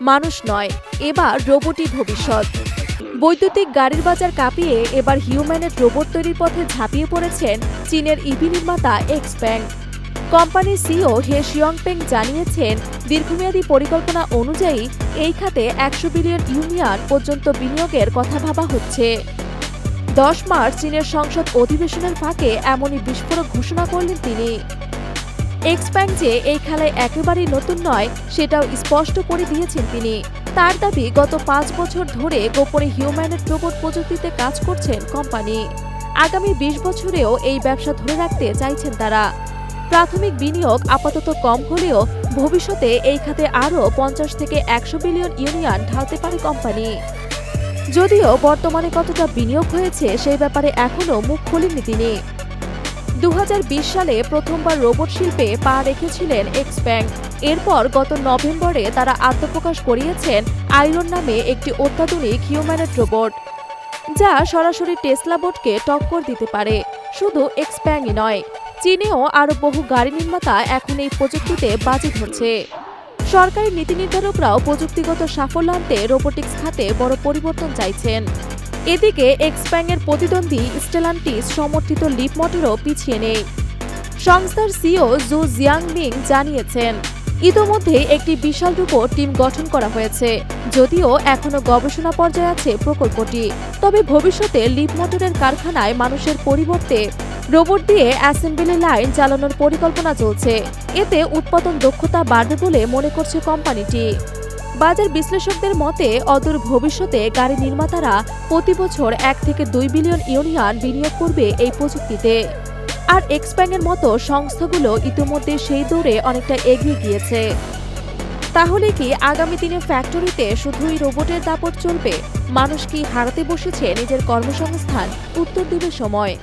মানুষ নয়, এবার রোবটই ভবিষ্যৎ। বৈদ্যুতিক গাড়ির বাজার কাঁপিয়ে এবার হিউম্যানেট রোবট তৈরির পথে ঝাঁপিয়ে পড়েছেন চীনের ইভি নির্মাতা এক্স এক্সপ্যাং। কোম্পানির সিও হে শিয়ংপেং জানিয়েছেন, দীর্ঘমেয়াদী পরিকল্পনা অনুযায়ী এই খাতে একশো বিলিয়ন ইউনিয়ন পর্যন্ত বিনিয়োগের কথা ভাবা হচ্ছে। দশ মার্চ চীনের সংসদ অধিবেশনের ফাঁকে এমনই বিস্ফোরক ঘোষণা করলেন তিনি। এক্সপ্যাং যে এই খেলায় একেবারেই নতুন নয়, সেটাও স্পষ্ট করে দিয়েছেন তিনি। তার দাবি, গত পাঁচ বছর ধরে গোপনে হিউম্যানেট রোবট প্রযুক্তিতে কাজ করছেন কোম্পানি। আগামী বিশ বছরেও এই ব্যবসা ধরে রাখতে চাইছেন তারা। প্রাথমিক বিনিয়োগ আপাতত কম হলেও ভবিষ্যতে এই খাতে আরও পঞ্চাশ থেকে একশো বিলিয়ন ইউনিয়ন ঢালতে পারে কোম্পানি। যদিও বর্তমানে কতটা বিনিয়োগ হয়েছে, সেই ব্যাপারে এখনও মুখ খোলেননি তিনি। দু হাজার বিশ সালে প্রথমবার রোবট শিল্পে পা রেখেছিলেন এক্সপ্যাং এরপর গত নভেম্বরে তারা আত্মপ্রকাশ করিয়েছেন আইরন নামে একটি অত্যাধুনিক হিউম্যানেট রোবট যা সরাসরি টেসলা বোটকে টক্কর দিতে পারে। শুধু এক্স এক্সপ্যাংই নয়, চীনেও আরও বহু গাড়ি নির্মাতা এখন এই প্রযুক্তিতে বাজি ধরছে। সরকারি নীতি নির্ধারকরাও প্রযুক্তিগত সাফল্য আনতে রোবোটিক্স খাতে বড় পরিবর্তন চাইছেন। এদিকে এক্সপ্যাংয়ের প্রতিদ্বন্দ্বী স্টেলান্টিস সমর্থিত লিপ মোটরও পিছিয়ে নেই। সংস্থার সিও জু জিয়াংমিং জানিয়েছেন, ইতোমধ্যে একটি বিশাল রূপর টিম গঠন করা হয়েছে, যদিও এখনও গবেষণা পর্যায়ে আছে প্রকল্পটি। তবে ভবিষ্যতে লিপ মোটরের কারখানায় মানুষের পরিবর্তে রোবট দিয়ে অ্যাসেম্বলি লাইন চালানোর পরিকল্পনা চলছে। এতে উৎপাদন দক্ষতা বাড়বে বলে মনে করছে কোম্পানিটি। বাজার বিশ্লেষকদের মতে, অদূর ভবিষ্যতে গাড়ি নির্মাতারা প্রতি বছর এক থেকে দুই বিলিয়ন ইউনিয়ন বিনিয়োগ করবে এই প্রযুক্তিতে। আর এক্সপ্যাংয়ের মতো সংস্থাগুলো ইতিমধ্যে সেই দৌড়ে অনেকটা এগিয়ে গিয়েছে। তাহলে কি আগামী দিনে ফ্যাক্টরিতে শুধুই রোবটের দাপট চলবে? মানুষ কি হারাতে বসেছে নিজের কর্মসংস্থান? উত্তর দিবে সময়।